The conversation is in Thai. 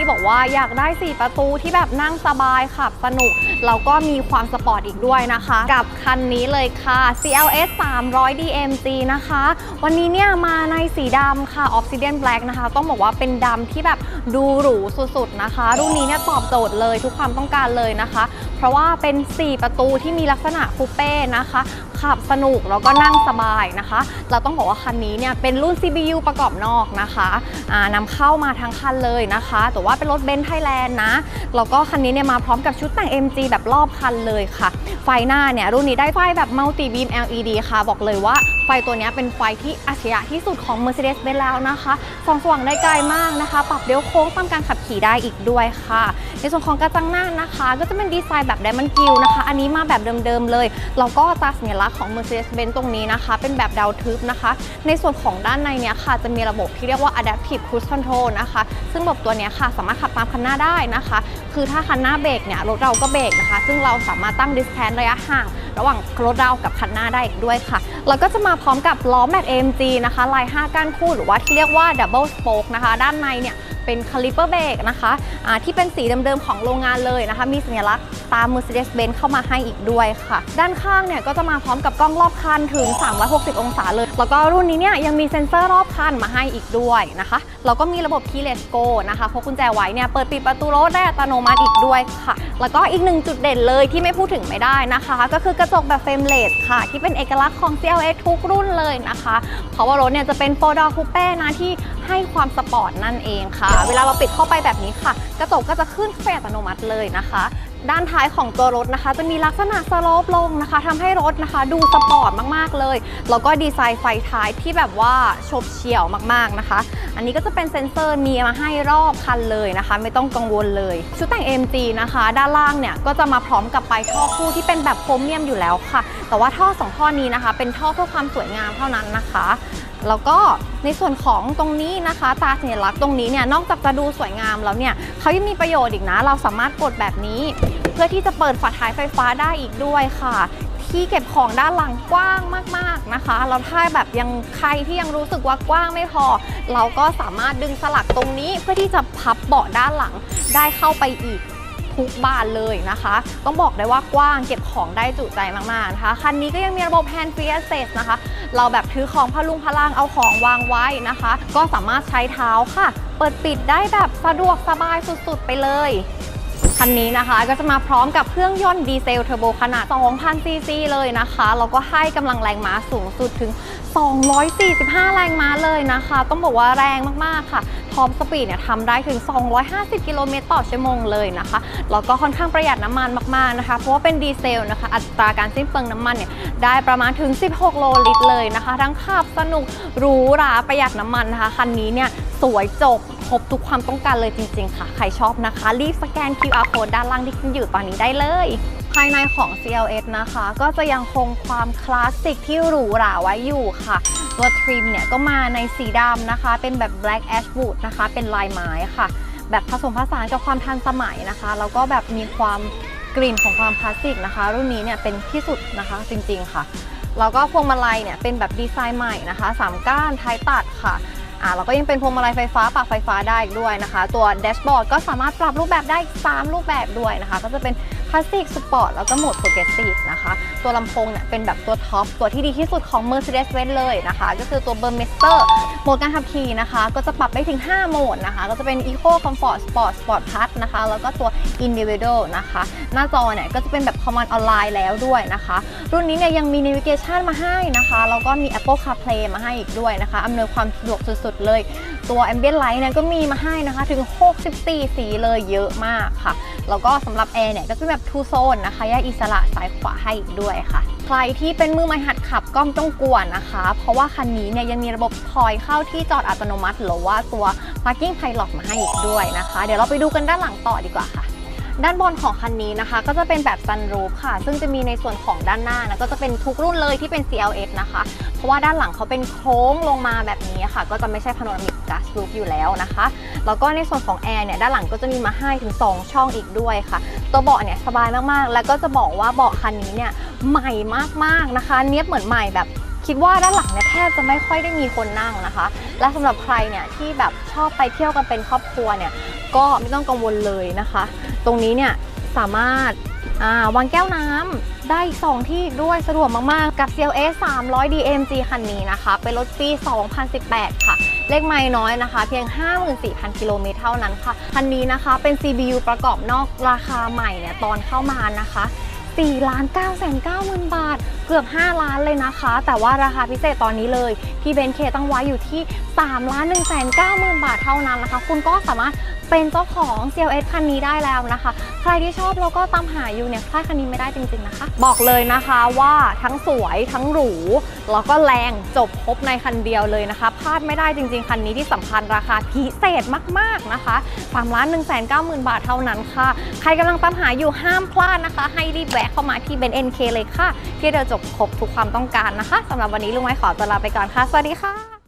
ที่บอกว่าอยากได้ 4 ประตูที่แบบนั่งสบายขับสนุก แล้วก็มีความสปอร์ตอีกด้วยนะคะ กับคันนี้เลยค่ะ CLS 300 DMG นะคะ วันนี้เนี่ยมาในสีดำค่ะ Obsidian Black นะคะ ต้องบอกว่าเป็นดำที่แบบดูหรูสุดๆนะคะ รุ่นนี้เนี่ยตอบโจทย์เลยทุกความต้องการเลยนะคะ เพราะว่าเป็น 4 ประตูที่มีลักษณะคูเป้นะคะ ขับสนุกแล้วก็นั่งสบายนะคะ เราต้องบอกว่าคันนี้เนี่ยเป็นรุ่น CBU ประกอบนอกนะคะอ่านำเข้ามาทั้งคันเลยนะคะ แต่ว่าเป็นรถเบนซ์ไทยแลนด์นะ แล้วก็คันนี้เนี่ยมาพร้อมกับชุดแต่ง MG แบบรอบคันเลยค่ะ ไฟหน้าเนี่ยรุ่นนี้ได้ไฟแบบ Multi Beam LED ค่ะ บอกเลยว่า ฟตัวนี้เป็นไฟที่อัจฉริยะที่สุดของ Mercedes-Benz แล้วนะคะส่องสว่างได้ไกลมากนะคะ ปรับเลี้ยวโค้งตามการขับขี่ได้อีกด้วยค่ะ ในส่วนของกระจังหน้านะคะ ก็จะเป็นดีไซน์แบบ Diamond Grille นะคะ อันนี้มาแบบเดิมๆเลยแล้วก็ตราสัญลักษณ์ของ Mercedes-Benz ตรงนี้นะคะ เป็นแบบดาวทึบนะคะ ในส่วนของด้านในเนี่ยค่ะ จะมีระบบที่เรียกว่า Adaptive Cruise Control นะคะ ซึ่งระบบตัวนี้ค่ะสามารถขับตามคันหน้าได้นะคะ คือถ้าคันหน้าเบรกเนี่ยรถเราก็เบรกนะคะ ซึ่งเราสามารถตั้ง distance ระยะห่างระหว่างรถเรากับคันหน้าได้อีกด้วยค่ะ แล้วก็จะมาพร้อมกับล้อแม็ก AMG นะคะลาย 5 ก้านคู่หรือว่าที่เรียกว่า Double Spoke นะคะ ด้านในเนี่ยเป็นคาลิเปอร์เบรกนะคะะที่เป็นสีเดิมๆของโรงงานเลยนะคะ มีสัญลักษณ์ตาม Mercedes-Benz เข้ามาให้อีกด้วยค่ะ ด้านข้างเนี่ยก็จะมาพร้อมกับกล้องรอบคันถึง 360 องศาเลย แล้วก็รุ่นนี้เนี่ยยังมีเซ็นเซอร์รอบคันมาให้อีกด้วยนะคะ แล้วก็มีระบบ Keyless Go นะคะพกกุญแจไว้เนี่ยเปิดปิดประตูรถได้อัตโนมัติอีกด้วยค่ะ แล้วก็อีกหนึ่งจุดเด่นเลยที่ไม่พูดถึงไม่ได้นะคะ ก็คือกระจกแบบเฟรมเลสค่ะ ที่เป็นเอกลักษณ์ของ CLS ทุกรุ่นเลยนะคะ เพราะว่ารถเนี่ยจะเป็นโฟดอร์คูเป้นะที่ให้ความสปอร์ตนั่นเองค่ะเวลาเราปิดเข้าไปแบบนี้ค่ะ กระจกก็จะขึ้นไฟอัตโนมัติเลยนะคะ ด้านท้ายของตัวรถนะคะ จะมีลักษณะสโลปลงนะคะทำให้รถนะคะ ดูสปอร์ตมากๆเลย แล้วก็ดีไซน์ไฟท้ายที่แบบว่าชบเฉี่ยวมากๆนะคะ อันนี้ก็จะเป็นเซ็นเซอร์มีมาให้รอบคันเลยนะคะ ไม่ต้องกังวลเลย ชุดแต่ง MG นะคะ ด้านล่างเนี่ยก็จะมาพร้อมกับปลายท่อคู่ที่เป็นแบบโครเมียมอยู่แล้วค่ะ แต่ว่าท่อสองท่อนี้นะคะ เป็นท่อเพื่อความสวยงามเท่านั้นนะคะ แล้วก็ในส่วนของตรงนี้นะคะ ตาสัญลักษณ์ตรงนี้เนี่ยนอกจากจะดูสวยงามแล้วเนี่ยเขายังมีประโยชน์อีกนะ เราสามารถกดแบบนี้ เพื่อที่จะเปิดฝาท้ายไฟฟ้าได้อีกด้วยค่ะที่เก็บของด้านหลังกว้างมาก ๆนะคะแล้วถ้าแบบยังใครที่ยังรู้สึกว่ากว้างไม่พอ เราก็สามารถดึงสลักตรงนี้เพื่อที่จะพับเบาะด้านหลังได้เข้าไปอีก ทุกบานเลยนะคะ ต้องบอกได้ว่ากว้างเก็บของได้จุใจมากๆนะคะ คันนี้ก็ยังมีระบบ hand free access นะคะ เราแบบถือของพลุงพลังเอาของวางไว้นะคะ ก็สามารถใช้เท้าค่ะ เปิดปิดได้แบบสะดวกสบายสุดๆไปเลย คันนี้นะคะ ก็จะมาพร้อมกับเครื่องยนต์ดีเซลเทอร์โบขนาด 2,000 ซีซีเลยนะคะแล้วก็ให้กำลังแรงม้าสูงสุดถึง 245 แรงม้าเลยนะคะ ต้องบอกว่าแรงมากๆค่ะท็อปสปีดเนี่ยทำได้ถึง 250 กิโลเมตรต่อชั่วโมงเลยนะคะ แล้วก็ค่อนข้างประหยัดน้ำมันมากๆนะคะ เพราะว่าเป็นดีเซลนะคะ อัตราการสิ้นเปลืองน้ำมันเนี่ยได้ประมาณถึง 16 โลลิตรเลยนะคะ ทั้งขับสนุกหรูหราประหยัดน้ำมันนะคะ คันนี้เนี่ยสวยจบ รบทุกความต้องการเลยจริง ๆ ค่ะ ใครชอบนะคะ รีบสแกน QR code ด้านล่างที่ขึ้นอยู่ตอนนี้ได้เลย ภายในของ CLS นะคะ ก็จะยังคงความคลาสสิกที่หรูหราไว้อยู่ค่ะ ตัวทริมเนี่ยก็มาในสีดำนะคะ เป็นแบบ black ashwood นะคะ เป็นลายไม้ค่ะ แบบผสมผสานกับความทันสมัยนะคะ แล้วก็แบบมีความกลิ่นของความคลาสสิกนะคะ รุ่นนี้เนี่ยเป็นที่สุดนะคะจริง ๆ ค่ะ แล้วก็พวงมาลัยเนี่ยเป็นแบบดีไซน์ใหม่นะคะสามก้านท้ายตัดค่ะ อ่าแล้วก็ยังเป็นพวงมาลัยไฟฟ้าปรับไฟฟ้าได้อีกด้วยนะคะ ตัวแดชบอร์ดก็สามารถปรับรูปแบบได้ 3 รูปแบบด้วยนะคะ ก็จะเป็นคลาสสิกสปอร์ตแล้วก็โหมดโปรเกรสซีฟนะคะ ตัวลำโพงเนี่ยเป็นแบบตัวท็อป ตัวที่ดีที่สุดของ Mercedes-Benz เลยนะคะ ก็คือตัว b u r m e s t e r โหมดการขับขี่นะคะ ก็จะปรับได้ถึง 5 โหมดนะคะ ก็จะเป็น Eco Comfort Sport Sport Plus นะคะ แล้วก็ตัว Individual นะคะ หน้าจอเนี่ยก็จะเป็นแบบ Command Online แล้วด้วยนะคะ รุ่นนี้เนี่ยยังมี Navigation มาให้นะคะ แล้วก็มี Apple CarPlay มาให้อีกด้วยนะคะอำนวยความสะดวกสุดๆเลย ตัว Ambient Light เนี่ยก็มีมาให้นะคะถึง 64 สีเลยเยอะมากค่ะ แล้วก็สำหรับแอร์เนี่ยก็จะแบบ two zone นะคะแยกอิสระซ้ายขวาให้อีกด้วยค่ะ ใครที่เป็นมือใหม่หัดขับก็ไม่ต้องกลัวนะคะ เพราะว่าคันนี้เนี่ยยังมีระบบถอยเข้าที่จอดอัตโนมัติ หรือว่าตัว parking pilot มาให้อีกด้วยนะคะ เดี๋ยวเราไปดูกันด้านหลังต่อดีกว่าค่ะ ด้านบนของคันนี้นะคะ ก็จะเป็นแบบ sunroof ค่ะ ซึ่งจะมีในส่วนของด้านหน้านะก็จะเป็นทุกรุ่นเลยที่เป็น CLS นะคะ เพราะว่าด้านหลังเขาเป็นโค้งลงมาแบบนี้ค่ะ ก็จะไม่ใช่ panoramic glass roof อยู่แล้วนะคะ แล้วก็ในส่วนของแอร์เนี่ยด้านหลังก็จะมีมาให้ถึง 2 ช่องอีกด้วยค่ะ ตัวเบาะเนี่ยสบายมากๆ แล้วก็จะบอกว่าเบาะคันนี้เนี่ยใหม่มากๆนะคะ เนี้ยบเหมือนใหม่แบบ คิดว่าด้านหลังเนี่ยแทบจะไม่ค่อยได้มีคนนั่งนะคะ และสำหรับใครเนี่ยที่แบบชอบไปเที่ยวกันเป็นครอบครัวเนี่ยก็ไม่ต้องกังวลเลยนะคะ ตรงนี้เนี่ยสามารถาวางแก้วน้ำได้อีกสองที่ด้วยสะดวกมาก ๆ กับ CLS 300 DMG คันนี้นะคะ เป็นรถปี 2018 ค่ะ เลขไม่น้อยนะคะ เพียง 54,000 กิโลเมตรเท่านั้นค่ะ คันนี้นะคะเป็น CBU ประกอบนอกราคาใหม่เนี่ยตอนเข้ามานะคะ 4ล้าน9 9 0 0 0 0 บาท เกือบ 5 ล้านเลยนะคะ แต่ว่าราคาพิเศษตอนนี้เลยที่เบนเคตั้งไว้อยู่ที่3ล้าน1 9 0 0 0 0 บาทเท่านั้นนะคะ คุณก็สามารถ เป็นเจ้าของ CLS คันนี้ได้แล้วนะคะ ใครที่ชอบแล้วก็ตามหาอยู่เนี่ยพลาดคันนี้ไม่ได้จริงๆนะคะ บอกเลยนะคะว่าทั้งสวยทั้งหรูแล้วก็แรงจบครบในคันเดียวเลยนะคะพลาดไม่ได้จริง ๆ คันนี้ที่สำคัญราคาพิเศษมากๆนะคะ3ล้าน1 9 0 0 0 0บาทเท่านั้นค่ะ ใครกำลังตามหาอยู่ห้ามพลาดนะคะ ให้รีบแวะเข้ามาที่เบนเอ็นเคเลยค่ะ ที่เดียวจบครบทุกความต้องการนะคะสำหรับวันนี้ลุงไม้ขอตัวลาไปก่อนค่ะ สวัสดีค่ะ